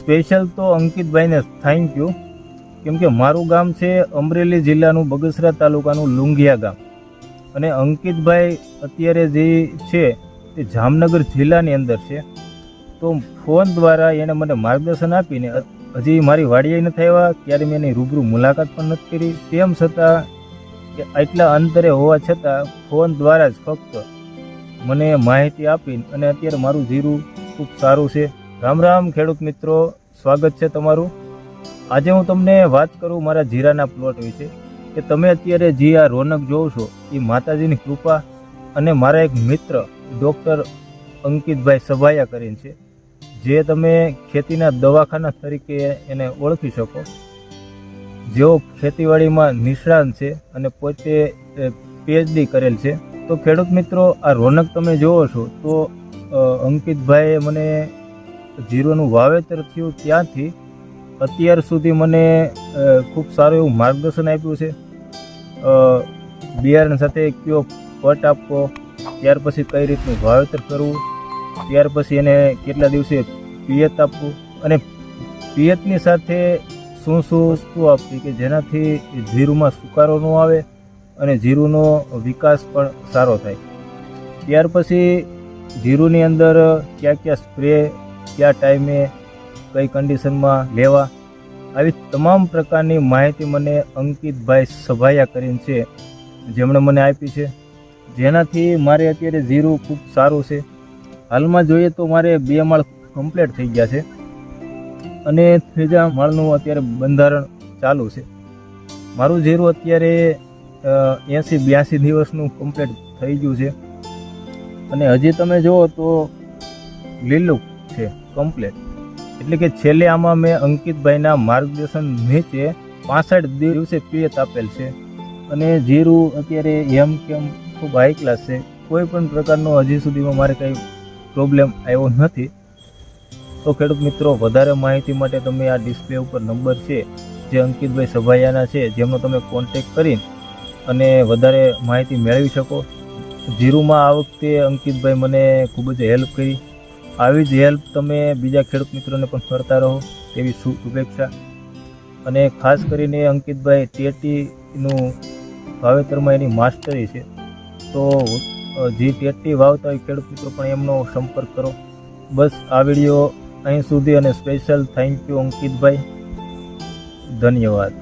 Special તો અંકિતભાઈને thank you કેમ કે મારું ગામ છે અમરેલી જિલ્લાનું બગસરા તાલુકાનું લુંગિયા ગામ. અને અંકિતભાઈ અત્યારે જે છે તે જામનગર જિલ્લાની અંદર છે. તો ફોન દ્વારા એણે મને માર્ગદર્શન આપીને હજી મારી વાડીએ નથી આવ્યા ક્યારે મેં એની રૂબરૂ મુલાકાત પણ નથી કરી. તેમ છતાં કે આટલા અંતરે હોવા છતાં ફોન દ્વારા જ ફક્ત મને માહિતી આપી અને અત્યારે મારું જીરું ખૂબ સારું છે. રામ રામ ખેડૂત મિત્રો, સ્વાગત છે તમારું. આજે હું તમને વાત કરું મારા જીરાના પ્લોટ વિશે કે તમે અત્યારે જે આ રોનક જોવો છો, એ માતાજીની કૃપા અને મારા એક મિત્ર, ડૉક્ટર અંકિતભાઈ સભાયા કરીને છે, જે તમે ખેતીના દવાખાના તરીકે એને ઓળખી શકો. જેઓ ખેતીવાડીમાં નિષ્ણાંત છે અને પોતે પીએચડી કરેલ છે. તો ખેડૂત મિત્રો, આ રોનક તમે જોવો છો તો અંકિતભાઈએ મને જીરોનું વાવેતર થયું ત્યાંથી અત્યાર સુધી મને ખૂબ સારું એવું માર્ગદર્શન આપ્યું છે. બિયારણ સાથે કયો પટ આપવો, ત્યાર પછી કઈ રીતનું વાવેતર કરવું, ત્યાર પછી એને કેટલા દિવસે પિયત આપવું અને પિયતની સાથે શું શું વસ્તુ આપવી કે જેનાથી જીરુમાં સુકારો ન આવે અને જીરુનો વિકાસ પણ સારો થાય. ત્યાર પછી જીરુની અંદર કયા કયા સ્પ્રે કયા ટાઈમે, કઈ કન્ડિશનમાં લેવા? આવી તમામ પ્રકારની માહિતી મને અંકિતભાઈ સભાયા કરીને છે, જેમણે મને આપી છે. જેનાથી મારે અત્યારે જીરું ખૂબ સારું છે. હાલમાં જોઈએ તો મારે બે માળ કમ્પ્લીટ થઈ ગયા છે. અને ત્રીજા માળનું અત્યારે બંધારણ ચાલુ છે. મારું જીરું અત્યારે એંસી બ્યાસી દિવસનું કમ્પ્લીટ થઈ ગયું છે. અને હજી તમે જુઓ તો લીલું છે કમ્પ્લીટ એટલે કે છેલ્લે આમાં મેં અંકિતભાઈના માર્ગદર્શન નીચે પાસઠ દિવસે પિયત આપેલ છે. અને જીરું અત્યારે એમ કેમ ખૂબ હાઈ ક્લાસ છે. કોઈ પણ પ્રકારનો હજી સુધીમાં મારે કંઈ પ્રોબ્લેમ આવ્યો નથી. તો ખેડૂત મિત્રો, વધારે માહિતી માટે તમે આ ડિસ્પ્લે ઉપર નંબર છે, જે અંકિતભાઈ સભાયાના છે, જેમનો તમે કોન્ટેક કરીને અને વધારે માહિતી મેળવી શકો. જીરુમાં આ વખતે અંકિતભાઈ મને ખૂબ જ હેલ્પ કરી. આવી જ હેલ્પ તમે બીજા ખેડૂત મિત્રોને પણ કરતા રહો તેવી શુભેચ્છા. અને ખાસ કરીને અંકિતભાઈ, ટેટીનું વાવેતરમાં એની માસ્ટરી છે. તો જે ટેટી વાવતા હોય ખેડૂત મિત્રો પણ એમનો સંપર્ક કરો. બસ આ વીડિયો અહીં સુધી અને સ્પેશિયલ થેન્ક યુ અંકિતભાઈ. ધન્યવાદ.